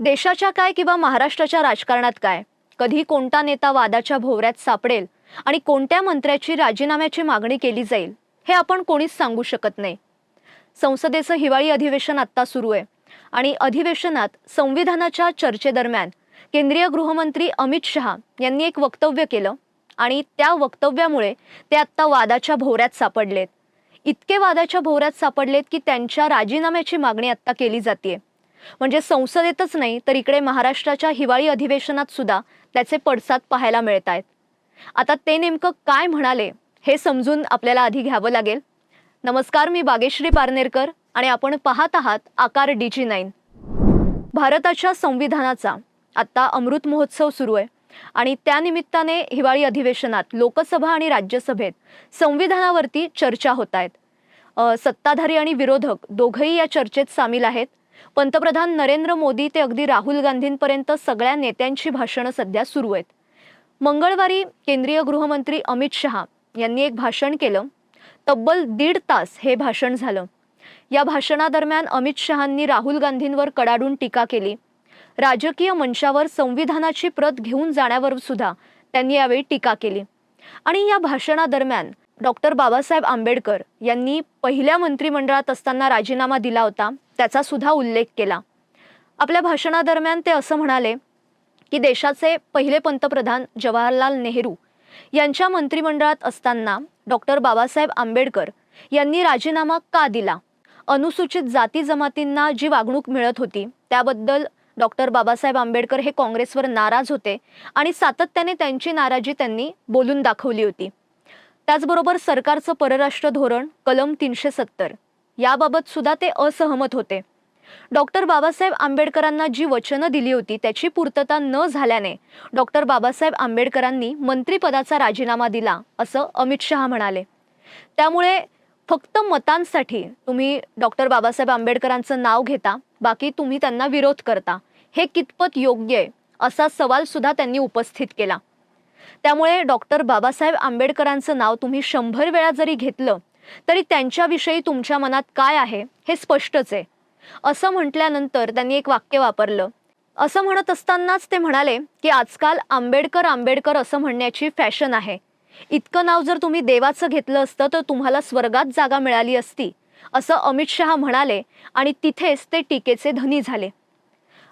देशाच्या काय किंवा महाराष्ट्राच्या राजकारणात काय? कधी कोणता नेता वादाच्या भोवऱ्यात सापडेल आणि कोणत्या मंत्र्याची राजीनाम्याची मागणी केली जाईल हे आपण कोणीच सांगू शकत नाही. संसदेचं हिवाळी अधिवेशन आत्ता सुरू आहे आणि अधिवेशनात संविधानाच्या चर्चेदरम्यान केंद्रीय गृहमंत्री अमित शहा यांनी एक वक्तव्य केलं आणि त्या वक्तव्यामुळे ते आत्ता वादाच्या भोवऱ्यात सापडलेत. इतके वादाच्या भोवऱ्यात सापडलेत की त्यांच्या राजीनाम्याची मागणी आत्ता केली जाते म्हणजे संसदेतच नाही तर इकडे महाराष्ट्राच्या हिवाळी अधिवेशनात सुद्धा त्याचे पडसाद पाहायला मिळत आहेत. आता ते नेमकं काय म्हणाले हे समजून आपल्याला आधी घ्यावं लागेल. नमस्कार मी बागेश्री पारनेरकर आणि आपण पाहत आहात आकार डी जी नाईन. भारताच्या संविधानाचा आत्ता अमृत महोत्सव सुरू आहे आणि त्यानिमित्ताने हिवाळी अधिवेशनात लोकसभा आणि राज्यसभेत संविधानावरती चर्चा होत आहेत. सत्ताधारी आणि विरोधक दोघंही या चर्चेत सामील आहेत. पंतप्रधान नरेंद्र मोदी ते अगदी राहुल गांधींपर्यंत सगळ्या नेत्यांची भाषणं सध्या सुरू आहेत. मंगळवारी केंद्रीय गृहमंत्री अमित शहा यांनी एक भाषण केलं. तब्बल दीड तास हे भाषण झालं. या भाषणादरम्यान अमित शहांनी राहुल गांधींवर कडाडून टीका केली. राजकीय मंचावर संविधानाची प्रत घेऊन जाण्यावर सुद्धा त्यांनी यावेळी टीका केली. आणि या भाषणादरम्यान डॉक्टर बाबासाहेब आंबेडकर यांनी पहिल्या मंत्रिमंडळात असताना राजीनामा दिला होता त्याचा सुद्धा उल्लेख केला. आपल्या भाषणादरम्यान ते असं म्हणाले की देशाचे पहिले पंतप्रधान जवाहरलाल नेहरू यांच्या मंत्रिमंडळात असताना डॉक्टर बाबासाहेब आंबेडकर यांनी राजीनामा का दिला? अनुसूचित जाती जमातींना जी वागणूक मिळत होती त्याबद्दल डॉक्टर बाबासाहेब आंबेडकर हे काँग्रेसवर नाराज होते आणि सातत्याने त्यांची नाराजी त्यांनी बोलून दाखवली होती. त्याचबरोबर सरकारचं परराष्ट्र धोरण कलम तीनशे सत्तर. याबाबत सुद्धा ते असहमत होते. डॉक्टर बाबासाहेब आंबेडकरांना जी वचनं दिली होती त्याची पूर्तता न झाल्याने डॉक्टर बाबासाहेब आंबेडकरांनी मंत्रिपदाचा राजीनामा दिला असं अमित शहा म्हणाले. त्यामुळे फक्त मतांसाठी तुम्ही डॉक्टर बाबासाहेब आंबेडकरांचं नाव घेता बाकी तुम्ही त्यांना विरोध करता. हे कितपत योग्य आहे असा सवाल सुद्धा त्यांनी उपस्थित केला. त्यामुळे डॉक्टर बाबासाहेब आंबेडकरांचं नाव तुम्ही शंभर वेळा जरी घेतलं तरी त्यांच्याविषयी तुमच्या मनात काय आहे हे स्पष्टच आहे. असं म्हटल्यानंतर त्यांनी एक वाक्य वापरलं. असं म्हणत असतानाच ते म्हणाले की आजकाल आंबेडकर आंबेडकर असं म्हणण्याची फॅशन आहे. इतकं नाव जर तुम्ही देवाचं घेतलं असतं तर तुम्हाला स्वर्गात जागा मिळाली असती असं अमित शहा म्हणाले आणि तिथेच ते टीकेचे धनी झाले.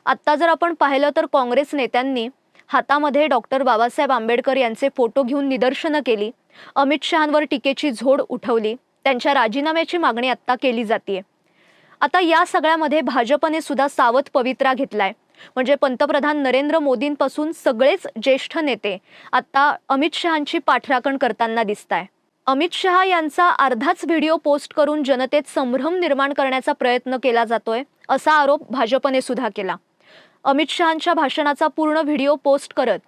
आत्ता जर आपण पाहिलं तर काँग्रेस नेत्यांनी हातामध्ये डॉक्टर बाबासाहेब आंबेडकर यांचे फोटो घेऊन निदर्शनं केली. अमित शहांवर टीकेची झोड उठवली. त्यांच्या राजीनाम्याची मागणी आत्ता केली जाते आता या सगळ्यामध्ये भाजपने सुद्धा सावध पवित्रा घेतलाय. म्हणजे पंतप्रधान नरेंद्र मोदींपासून सगळेच ज्येष्ठ नेते आता अमित शहांची पाठराखण करताना दिसत आहे अमित शहा यांचा अर्धाच व्हिडिओ पोस्ट करून जनतेत संभ्रम निर्माण करण्याचा प्रयत्न केला जातोय असा आरोप भाजपने सुद्धा केला. अमित शहांच्या भाषणाचा पूर्ण व्हिडिओ पोस्ट करत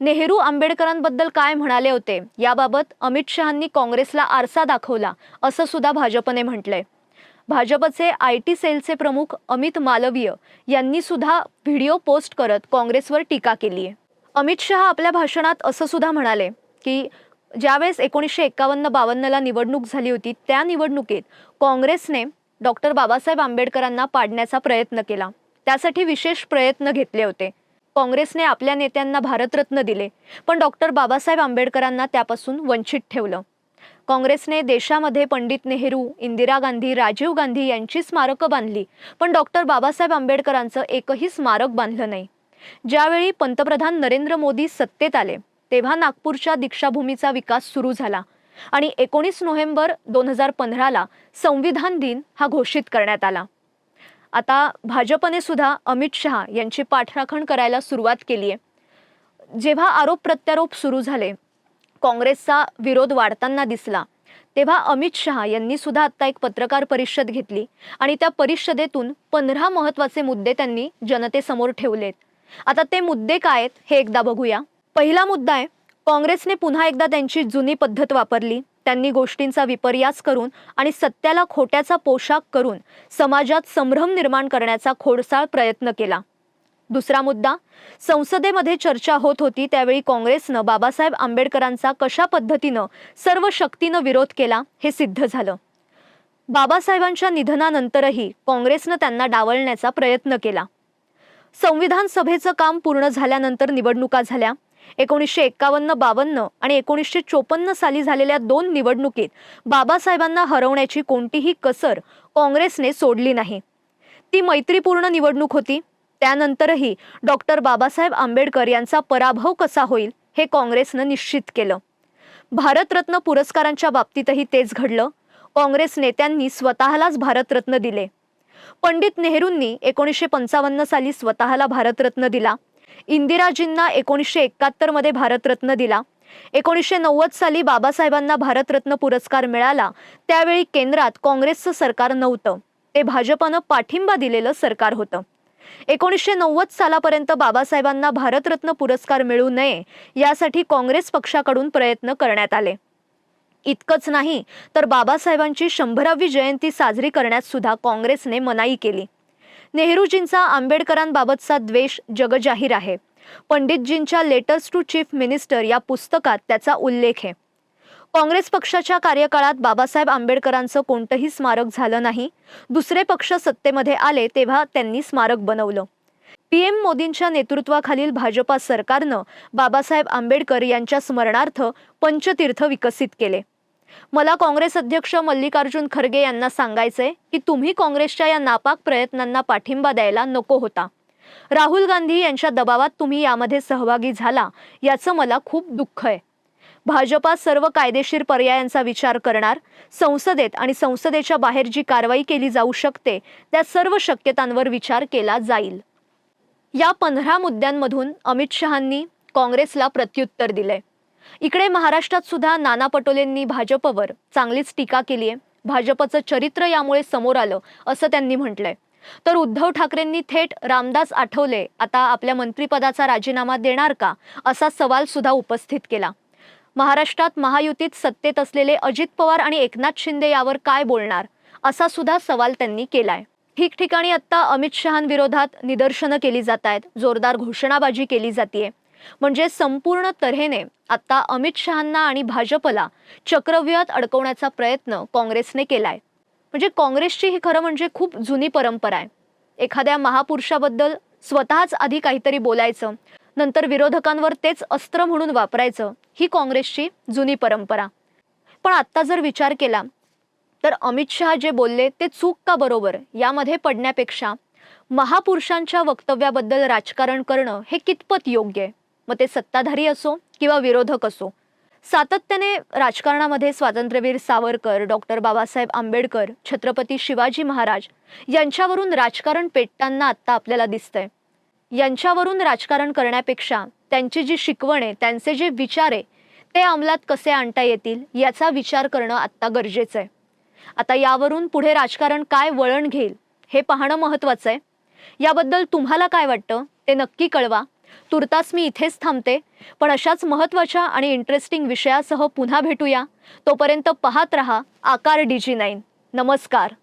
नेहरू आंबेडकरांबद्दल काय म्हणाले होते? याबाबत अमित शहांनी काँग्रेसला आरसा दाखवला असं सुद्धा भाजपने म्हटलंय. भाजपचे आय टी सेलचे प्रमुख अमित मालवीय यांनी सुद्धा व्हिडिओ पोस्ट करत काँग्रेसवर टीका केली आहे अमित शहा आपल्या भाषणात असं सुद्धा म्हणाले की ज्यावेळेस एकोणीसशे एकावन्न बावन्नला निवडणूक झाली होती त्या निवडणुकीत काँग्रेसने डॉक्टर बाबासाहेब आंबेडकरांना पाडण्याचा प्रयत्न केला. त्यासाठी विशेष प्रयत्न घेतले होते. काँग्रेसने आपल्या नेत्यांना भारतरत्न दिले पण डॉक्टर बाबासाहेब आंबेडकरांना त्यापासून वंचित ठेवलं. काँग्रेसने देशामध्ये पंडित नेहरू इंदिरा गांधी राजीव गांधी यांची स्मारकं बांधली पण डॉक्टर बाबासाहेब आंबेडकरांचं एकही स्मारक बांधलं नाही. ज्यावेळी पंतप्रधान नरेंद्र मोदी सत्तेत आले तेव्हा नागपूरच्या दीक्षाभूमीचा विकास सुरू झाला आणि एकोणीस नोव्हेंबर दोन हजार पंधराला संविधान दिन हा घोषित करण्यात आला. आता भाजपने सुद्धा अमित शहा यांची पाठराखण करायला सुरुवात केली आहे. जेव्हा आरोप प्रत्यारोप सुरू झाले काँग्रेसचा विरोध वाढताना दिसला तेव्हा अमित शहा यांनी सुद्धा आत्ता एक पत्रकार परिषद घेतली आणि त्या परिषदेतून पंधरा महत्त्वाचे मुद्दे त्यांनी जनतेसमोर ठेवलेत. आता ते मुद्दे काय आहेत हे एकदा बघूया. पहिला मुद्दा आहे काँग्रेसने पुन्हा एकदा त्यांची जुनी पद्धत वापरली. त्यांनी गोष्टींचा विपर्यास करून आणि सत्याला खोट्याचा पोशाख करून समाजात संभ्रम निर्माण करण्याचा खोडसाळ प्रयत्न केला. दुसरा मुद्दा संसदेमध्ये चर्चा होत होती त्यावेळी काँग्रेसनं बाबासाहेब आंबेडकरांचा कशा पद्धतीनं सर्व शक्तीनं विरोध केला हे सिद्ध झालं. बाबासाहेबांच्या निधनानंतरही काँग्रेसनं त्यांना डावलण्याचा प्रयत्न केला. संविधान सभेचं काम पूर्ण झाल्यानंतर निवडणुका झाल्या. एकोणीसशे एक्कावन्न बावन्न आणि एकोणीसशे चोपन्न साली झालेल्या दोन निवडणुकीत बाबासाहेबांना हरवण्याची कोणतीही कसर काँग्रेसने सोडली नाही. ती मैत्रीपूर्ण निवडणूक होती. त्यानंतरही डॉक्टर बाबासाहेब आंबेडकर यांचा पराभव कसा होईल हे काँग्रेसनं निश्चित केलं. भारतरत्न पुरस्कारांच्या बाबतीतही तेच घडलं. काँग्रेस नेत्यांनी स्वतःलाच भारतरत्न दिले. पंडित नेहरूंनी एकोणीसशे पंचावन्न साली स्वतःला भारतरत्न दिला. इंदिराजींना एकोणीसशे एकाहत्तरमध्ये भारतरत्न दिला. एकोणीसशे नव्वद साली बाबासाहेबांना भारतरत्न पुरस्कार मिळाला. त्यावेळी केंद्रात काँग्रेसचं सरकार नव्हतं. ते भाजपनं पाठिंबा दिलेलं सरकार होतं. एकोणीसशे नव्वद सालापर्यंत बाबासाहेबांना भारतरत्न पुरस्कार मिळू नये यासाठी काँग्रेस पक्षाकडून प्रयत्न करण्यात आले. इतकंच नाही तर बाबासाहेबांची शंभरावी जयंती साजरी करण्यास सुद्धा काँग्रेसने मनाई केली. नेहरूजींचा आंबेडकरांबाबतचा द्वेष जगजाहीर आहे. पंडितजींच्या लेटर्स टू चीफ मिनिस्टर या पुस्तकात त्याचा उल्लेख आहे. काँग्रेस पक्षाच्या कार्यकाळात बाबासाहेब आंबेडकरांचं कोणतंही स्मारक झालं नाही. दुसरे पक्ष सत्तेमध्ये आले तेव्हा त्यांनी स्मारक बनवलं. पीएम मोदींच्या नेतृत्वाखालील भाजपा सरकारनं बाबासाहेब आंबेडकर यांच्या स्मरणार्थ पंचतीर्थ विकसित केले. मला काँग्रेस अध्यक्ष मल्लिकार्जुन खरगे यांना सांगायचंय की तुम्ही काँग्रेसच्या या नापाक प्रयत्नांना पाठिंबा द्यायला नको होता. राहुल गांधी यांच्या दबावात तुम्ही यामध्ये सहभागी झाला याचं मला खूप दुःख आहे. भाजपा सर्व कायदेशीर पर्यायांचा विचार करणार संसदेत आणि संसदेच्या बाहेर जी कारवाई केली जाऊ शकते त्या सर्व शक्यतांवर विचार केला जाईल. या पंधरा मुद्द्यांमधून अमित शहांनी काँग्रेसला प्रत्युत्तर दिलंय. इकडे महाराष्ट्रात सुद्धा नाना पटोलेंनी भाजपवर चांगलीच टीका केली आहे. भाजपचं चरित्र यामुळे समोर आलं असं त्यांनी म्हटलंय. तर उद्धव ठाकरेंनी थेट रामदास आठवले आता आपल्या मंत्रिपदाचा राजीनामा देणार का असा सवाल सुद्धा उपस्थित केला. महाराष्ट्रात महायुतीत सत्तेत असलेले अजित पवार आणि एकनाथ शिंदे यावर काय बोलणार असा सुद्धा सवाल त्यांनी केलाय. ठिकठिकाणी आता अमित शहांविरोधात निदर्शनं केली जात आहेत जोरदार घोषणाबाजी केली जाते म्हणजे संपूर्ण तऱ्हेने आता अमित शहांना आणि भाजपला चक्रव्यूहात अडकवण्याचा प्रयत्न काँग्रेसने केलाय. म्हणजे काँग्रेसची ही खरं म्हणजे खूप जुनी परंपरा आहे. एखाद्या महापुरुषाबद्दल स्वतःच आधी काहीतरी बोलायचं नंतर विरोधकांवर तेच अस्त्र म्हणून वापरायचं ही काँग्रेसची जुनी परंपरा. पण आत्ता जर विचार केला तर अमित शहा जे बोलले ते चूक का बरोबर? यामध्ये पडण्यापेक्षा महापुरुषांच्या वक्तव्याबद्दल राजकारण करणं हे कितपत योग्य आहे? मग ते सत्ताधारी असो किंवा विरोधक असो. सातत्याने राजकारणामध्ये स्वातंत्र्यवीर सावरकर डॉक्टर बाबासाहेब आंबेडकर छत्रपती शिवाजी महाराज यांच्यावरून राजकारण पेटताना आत्ता आपल्याला दिसतंय. यांच्यावरून राजकारण करण्यापेक्षा त्यांची जी शिकवण आहे त्यांचे जे विचार आहे ते अंमलात कसे आणता येतील याचा विचार करणं आत्ता गरजेचं आहे. आता यावरून पुढे राजकारण काय वळण घेईल हे पाहणं महत्त्वाचं आहे. याबद्दल तुम्हाला काय वाटतं ते नक्की कळवा. तुर्तास मी इथेच थांबते. पण अशाच महत्त्वाच्या आणि इंटरेस्टिंग विषयासह पुन्हा भेटूया. तोपर्यंत पाहत रहा आकार डी जी नाईन. नमस्कार.